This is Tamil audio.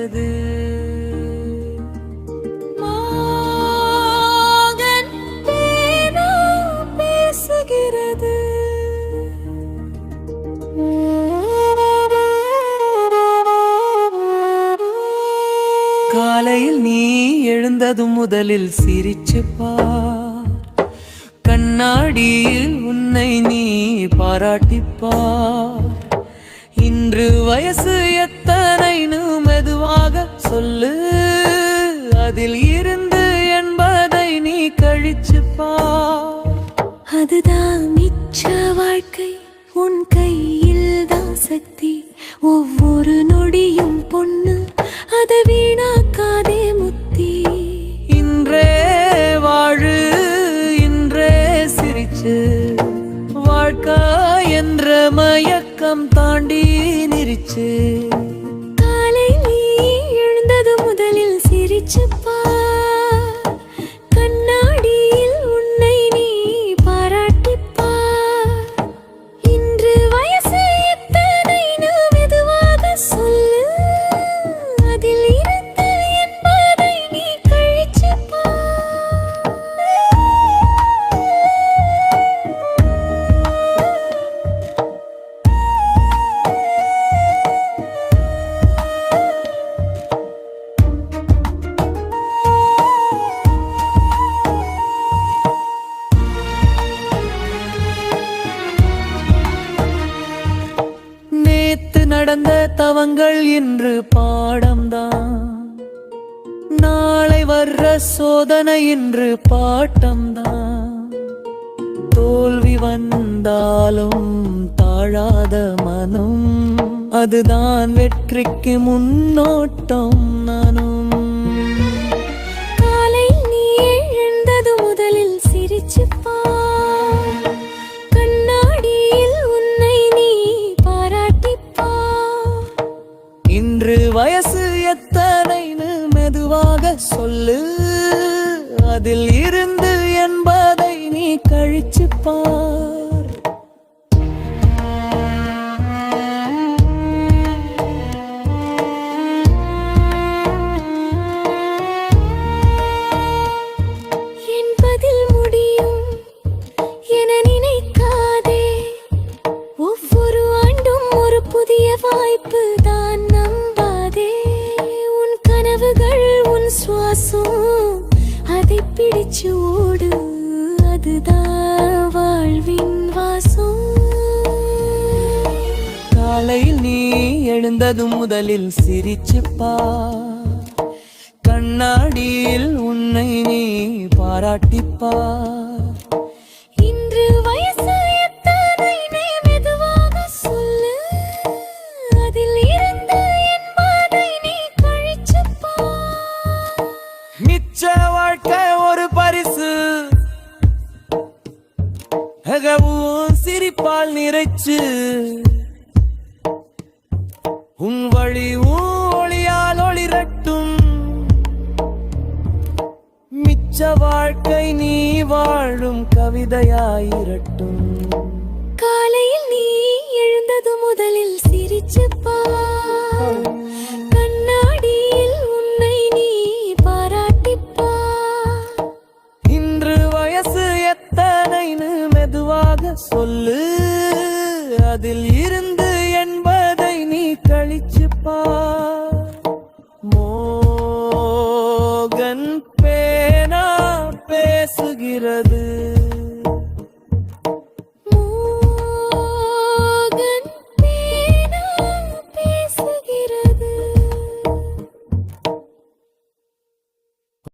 பேசுகிறது பேசுகிறது. காலையில் நீ எழுந்ததும் முதலில் சிரிச்சு பார். கண்ணாடியில் உன்னை நீ பாராட்டிப்பார் இன்று வயசு எத்த சொல்லு. அதில் இருந்து என்பதை நீ கழிச்சு பார் அதுதான் மிச்ச வாழ்க்கை. உன் கையில் தான் சக்தி. ஒவ்வொரு நொடியும் பொண்ணு. அதை வீணாக்காதே முத்தி. இன்றே வாழு இன்றே சிரிச்சு. வாழ்க்கை என்ற மயக்கம் தாண்டி நிரிச்சு. நடந்த தவங்கள் இன்று பாடம்தான். நாளை வர்ற சோதனை இன்று பாட்டம்தான். தோல்வி வந்தாலும் தாழாத மனம். அதுதான் வெற்றிக்கு முன்னோட்டம் நானும். எத்தனைன்னு மெதுவாக சொல்லு. அதில் இருந்து என்பதை நீ கழிச்சு பார். என்பதில் முடியும் என நினைக்காதே. ஒவ்வொரு ஆண்டும் ஒரு புதிய வாய்ப்பு தான் சுவாசம் அதை பிடிச்சு ஓடு. அதுதான் வாழ்வின் வாசம். காலையில் நீ எழுந்தது முதலில் சிரிச்சுப்பா. கண்ணாடியில் உன்னை நீ பாராட்டிப்பா. அகவும் சிரிப்பால் நிறைச்சு. உன் வழி ஒளியால் ஒளிரட்டும். மிச்ச வாழ்க்கை நீ வாழும் கவிதையாயிரட்டும். காலையில் நீ எழுந்தது முதலில் சிரிச்சு அதில் இருந்து என்பதை நீ கழிச்சுப்பார் மோகன் பேனா பேசுகிறது.